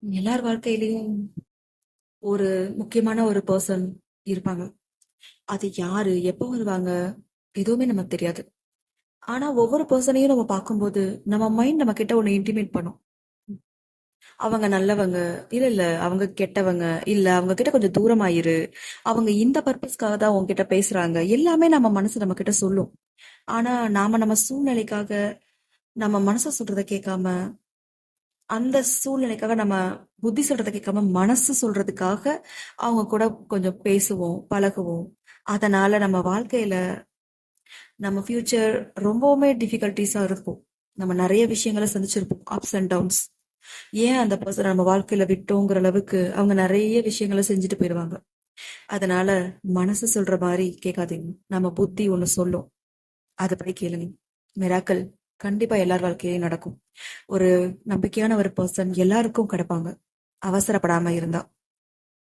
எல்லார் வாழ்க்கையிலயும் ஒரு முக்கியமான ஒரு பர்சன் இருப்பாங்க. அது யாரு? எப்போ வருவாங்க? எதுவுமே நமக்கு தெரியாது. ஆனா ஒவ்வொரு பர்சனையும் நம்ம பார்க்கும்போது, நம்ம மைண்ட் நம்ம கிட்ட ஒண்ணு இன்டிமேட் பண்ணும். அவங்க நல்லவங்க. இல்ல, இல்ல. அவங்க கெட்டவங்க. இல்ல அவங்க கிட்ட கொஞ்சம் தூரமாயிரு அவங்க இந்த பர்பஸ்க்காக தான் உங்ககிட்ட பேசுறாங்க. எல்லாமே நம்ம மனசு நம்ம கிட்ட சொல்லும். ஆனா நாம நம்ம சூழ்நிலைக்காக நம்ம மனசை சொல்றத கேட்காம, அந்த சூழ்நிலைக்காக நம்ம புத்தி சொல்றத கேட்காம, மனசு சொல்றதுக்காக அவங்க கூட கொஞ்சம் பேசுவோம், பழகுவோம். அதனால நம்ம வாழ்க்கையில நம்ம ஃபியூச்சர் ரொம்பவுமே டிஃபிகல்ட்டிஸா இருக்கும். நம்ம நிறைய விஷயங்கள சந்திச்சிருப்போம். Ups and downs. ஏன் அந்த பர்சனை நம்ம வாழ்க்கையில விட்டோங்கிற அளவுக்கு அவங்க நிறைய விஷயங்கள செஞ்சுட்டு போயிடுவாங்க அதனால மனசு சொல்ற மாதிரி கேட்காதீங்க. நம்ம புத்தி ஒண்ணு சொல்லும். அதுபடி கேளுங்க. மிராக்கிள் கண்டிப்பா எல்லார் வாழ்க்கையிலையும் நடக்கும். ஒரு நம்பிக்கையான ஒரு பெர்சன் எல்லாருக்கும் கிடைப்பாங்க. அவசரப்படாம இருந்தா.